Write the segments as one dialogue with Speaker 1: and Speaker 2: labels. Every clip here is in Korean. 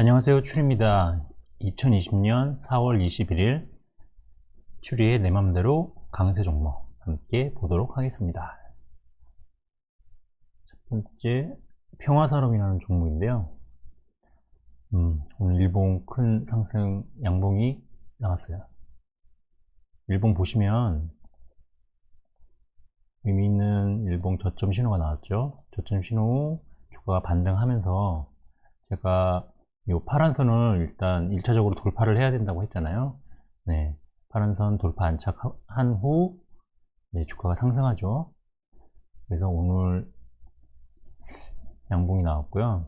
Speaker 1: 안녕하세요. 추리입니다. 2020년 4월 21일 추리의 내 맘대로 강세 종목 함께 보도록 하겠습니다. 첫 번째 평화산업이라는 종목인데요. 음, 오늘 일본 큰 상승 양봉이 나왔어요. 일본 보시면 의미 있는 일봉 저점 신호가 나왔죠. 저점 신호 주가가 반등하면서 제가 이 파란 선을 일단 1차적으로 돌파를 해야 된다고 했잖아요. 네, 파란 선 돌파 안착한 후 네, 주가가 상승하죠. 그래서 오늘 양봉이 나왔고요.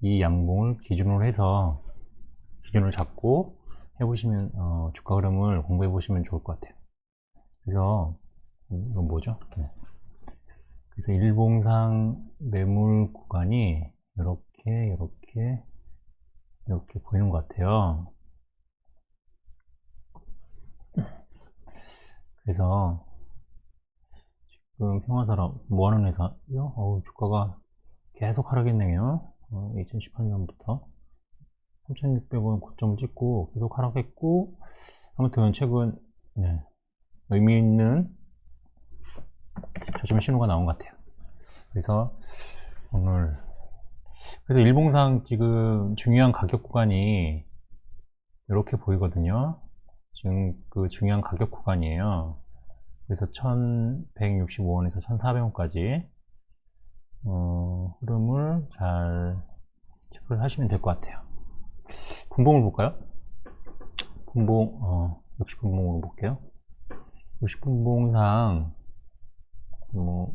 Speaker 1: 이 양봉을 기준으로 해서 기준을 잡고 해보시면 어, 주가 흐름을 공부해 보시면 좋을 것 같아요. 그래서 음, 이건 뭐죠? 네. 그래서 일봉상 매물 구간이 이렇게 이렇게 이렇게 보이는 것 같아요. 그래서 지금 평화사람 뭐하는 회사요? 어우 주가가 계속 하락했네요. 어, 2018년부터 3,600원 고점을 찍고 계속 하락했고 아무튼 최근 네, 의미 있는 저점 신호가 나온 것 같아요. 그래서 오늘 그래서 일봉상 지금 중요한 가격 구간이 이렇게 보이거든요. 지금 그 중요한 가격 구간이에요. 그래서 1165원에서 1400원까지 어, 흐름을 잘 체크를 하시면 될 것 같아요. 분봉을 볼까요? 분봉, 어, 60분봉으로 볼게요. 60분봉상, 뭐,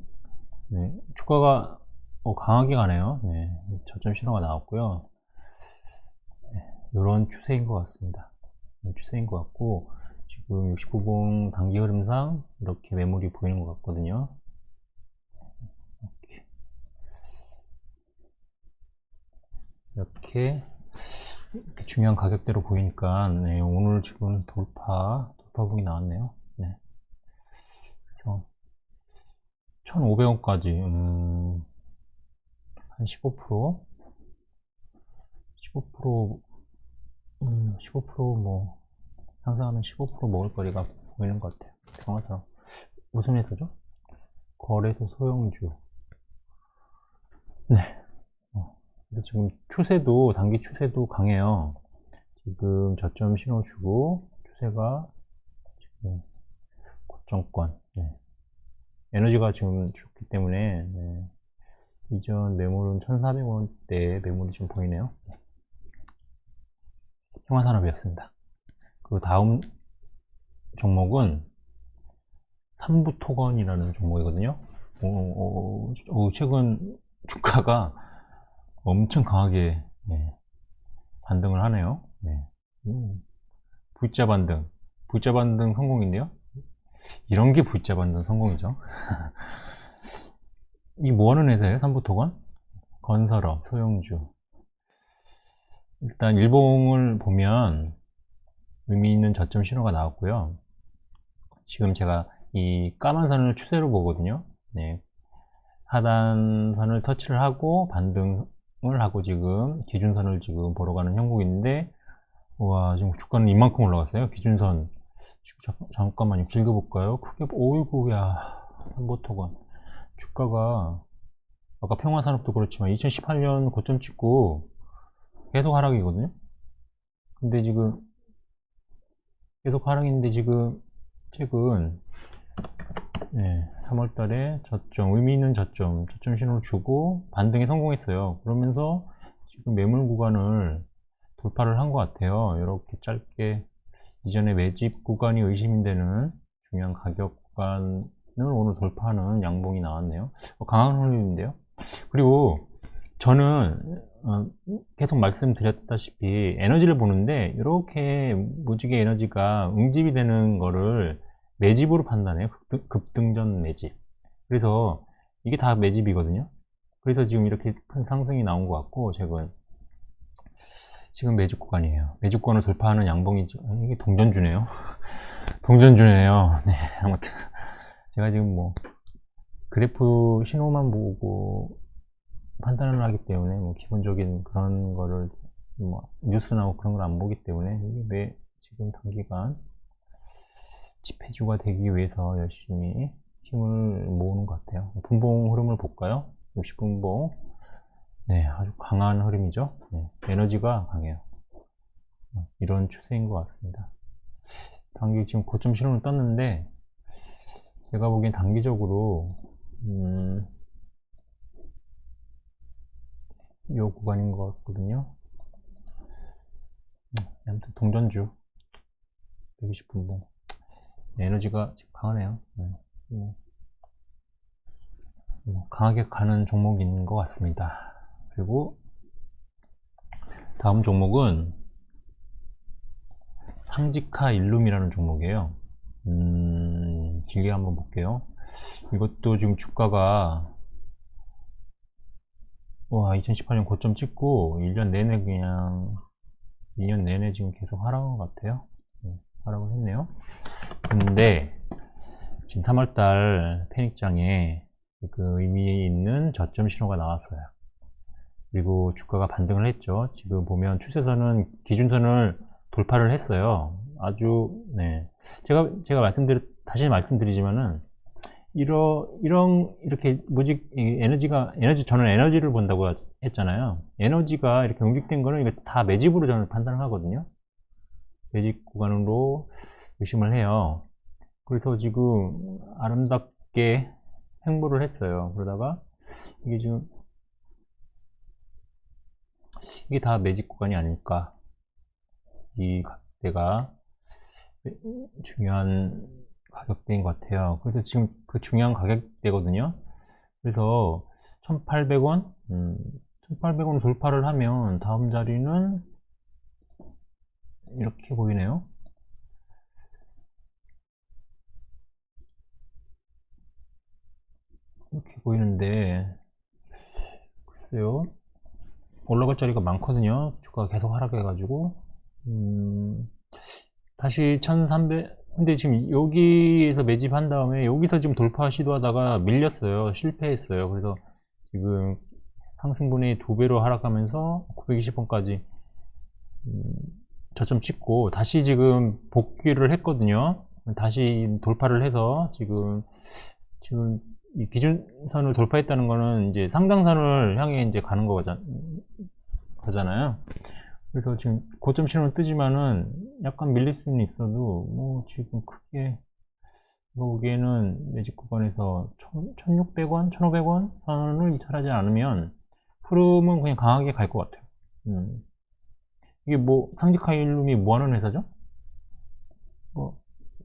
Speaker 1: 네, 주가가 어, 강하게 가네요. 네, 저점 신호가 나왔고요. 네, 이런 추세인 것 같습니다. 이런 추세인 것 같고 지금 69봉 단기 흐름상 이렇게 매물이 보이는 것 같거든요. 이렇게, 이렇게, 이렇게 중요한 가격대로 보이니까 네, 오늘 지금 돌파 돌파봉이 나왔네요. 네. 그래서 1,500원까지 음, 한 15%, 15%, 음, 15%뭐, 상승하면 15% 먹을 거리가 보이는 것 같아요. 평화사람. 무슨 회사죠? 거래소 소형주. 네. 어, 그래서 지금 추세도, 단기 추세도 강해요. 지금 저점 신호 주고, 추세가 지금 고정권. 네. 에너지가 지금 좋기 때문에, 네. 이전 매물은 1,400원대 매물이 좀 보이네요. 평화산업이었습니다. 그 다음 종목은 삼부토건이라는 종목이거든요. 어, 어, 어, 최근 주가가 엄청 강하게 네, 반등을 하네요. 네. 음, V자 반등, V자 반등 성공인데요. 이런 게 V자 반등 성공이죠. 이 뭐하는 회사예요? 삼부토건? 건설업, 소형주. 일단 일봉을 보면 의미 있는 저점 신호가 나왔고요. 지금 제가 이 까만 선을 추세로 보거든요. 네. 하단선을 터치를 하고 반등을 하고 지금 기준선을 지금 보러 가는 형국인데 와 지금 주가는 이만큼 올라갔어요. 기준선 잠깐만요. 길게 볼까요? 크게 오이구야 삼보토건 주가가 아까 평화산업도 그렇지만 2018년 고점 찍고 계속 하락이거든요. 근데 지금 계속 하락인데 지금 최근 네, 3월달에 저점 의미 있는 저점 저점 신호를 주고 반등에 성공했어요. 그러면서 지금 매물 구간을 돌파를 한 것 같아요. 이렇게 짧게 이전에 매집 구간이 의심이 되는 중요한 가격 구간 오늘 돌파하는 양봉이 나왔네요. 어, 강한 흐름인데요. 그리고 저는 어, 계속 말씀드렸다시피 에너지를 보는데 이렇게 무지개 에너지가 응집이 되는 거를 매집으로 판단해요. 급등, 전 매집. 그래서 이게 다 매집이거든요. 그래서 지금 이렇게 큰 상승이 나온 것 같고 최근 지금 매집 구간이에요. 매집 구간을 돌파하는 양봉이 이게 동전주네요. 동전주네요. 네, 아무튼 제가 지금 뭐 그래프 신호만 보고 판단을 하기 때문에 뭐 기본적인 그런 거를 뭐 뉴스나 뭐 그런 걸 안 보기 때문에 이게 왜 지금 단기간 집회주가 되기 위해서 열심히 힘을 모으는 것 같아요. 분봉 흐름을 볼까요? 60분봉. 네, 아주 강한 흐름이죠. 네, 에너지가 강해요. 이런 추세인 것 같습니다. 단기 지금 고점 신호를 떴는데, 제가 보기엔 단기적으로, 음, 이 구간인 것 같거든요. 음, 아무튼 동전주 120분봉 에너지가 강하네요. 네. 뭐, 뭐 강하게 가는 종목인 것 같습니다. 그리고 다음 종목은 상지카 일룸이라는 종목이에요. 음, 길게 한번 볼게요. 이것도 지금 주가가 와 2018년 고점 찍고 1년 내내 그냥 2년 내내 지금 계속 하락한 것 같아요. 네, 하락을 했네요. 근데 지금 3월달 패닉장에 그 의미 있는 저점 신호가 나왔어요. 그리고 주가가 반등을 했죠. 지금 보면 추세선은 기준선을 돌파를 했어요. 아주 네 제가 제가 말씀드리 다시 말씀드리지만은 이러 이런 이렇게 뭐지 에너지가 에너지 저는 에너지를 본다고 했잖아요. 에너지가 이렇게 응축된 거는 이거 다 매집으로 저는 판단을 하거든요. 매집 구간으로 의심을 해요. 그래서 지금 아름답게 행보를 했어요. 그러다가 이게 지금 이게 다 매직 구간이 아닐까. 이 가격대가 중요한 가격대인 것 같아요. 그래서 지금 그 중요한 가격대거든요. 그래서 1,800원, 음, 1,800원 돌파를 하면 다음 자리는 이렇게 보이네요. 이렇게 보이는데 글쎄요 올라갈 자리가 많거든요 주가가 계속 하락해 가지고 음, 다시 1300 근데 지금 여기에서 매집한 다음에 여기서 지금 돌파 시도하다가 밀렸어요. 실패했어요. 그래서 지금 상승분의 두 배로 하락하면서 920원까지 음, 저점 찍고 다시 지금 복귀를 했거든요. 다시 돌파를 해서 지금 지금 이 기준선을 돌파했다는 거는 이제 상당선을 향해 이제 가는 거잖, 거잖아요. 그래서 지금 고점 신호는 뜨지만은 약간 밀릴 수는 있어도 뭐 지금 크게 보기에는 매직 구간에서 1600원, 1500원 선을 이탈하지 않으면 흐름은 그냥 강하게 갈 것 같아요. 음. 이게 뭐 상지카일룸이 뭐 하는 회사죠? 뭐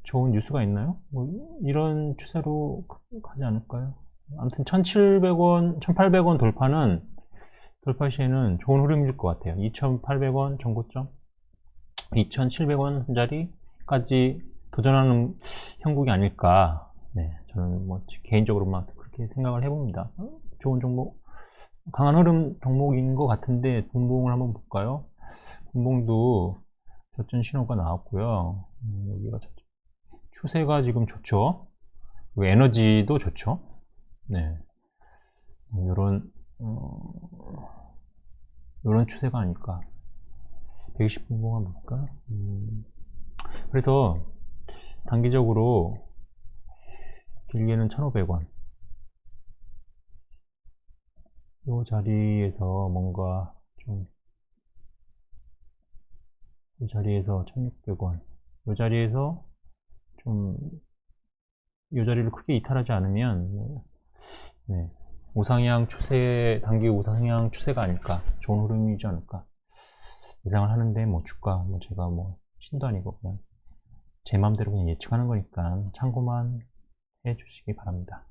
Speaker 1: 좋은 뉴스가 있나요? 뭐 이런 추세로 가지 않을까요? 아무튼 1,700원, 1,800원 돌파는 돌파 시에는 좋은 흐름일 것 같아요. 2,800원 정고점, 2,700원 자리까지 도전하는 형국이 아닐까. 네, 저는 뭐 개인적으로만 그렇게 생각을 해봅니다. 좋은 종목, 강한 흐름 종목인 것 같은데 분봉을 한번 볼까요? 분봉도 저점 신호가 나왔고요. 음, 여기가 저점. 추세가 지금 좋죠. 에너지도 좋죠. 네. 이런 어, 이런 추세가 아닐까. 120분봉 한번 볼까? 음, 그래서 단기적으로 길게는 1,500원. 이 자리에서 뭔가 좀, 이 자리에서 1,600원. 이 자리에서 좀, 이 자리를 크게 이탈하지 않으면, 뭐, 네, 우상향 추세, 단기 우상향 추세가 아닐까, 좋은 흐름이지 않을까, 예상을 하는데, 뭐, 주가, 뭐, 제가 뭐, 신도 아니고, 그냥, 제 맘대로 그냥 예측하는 거니까, 참고만 해 주시기 바랍니다.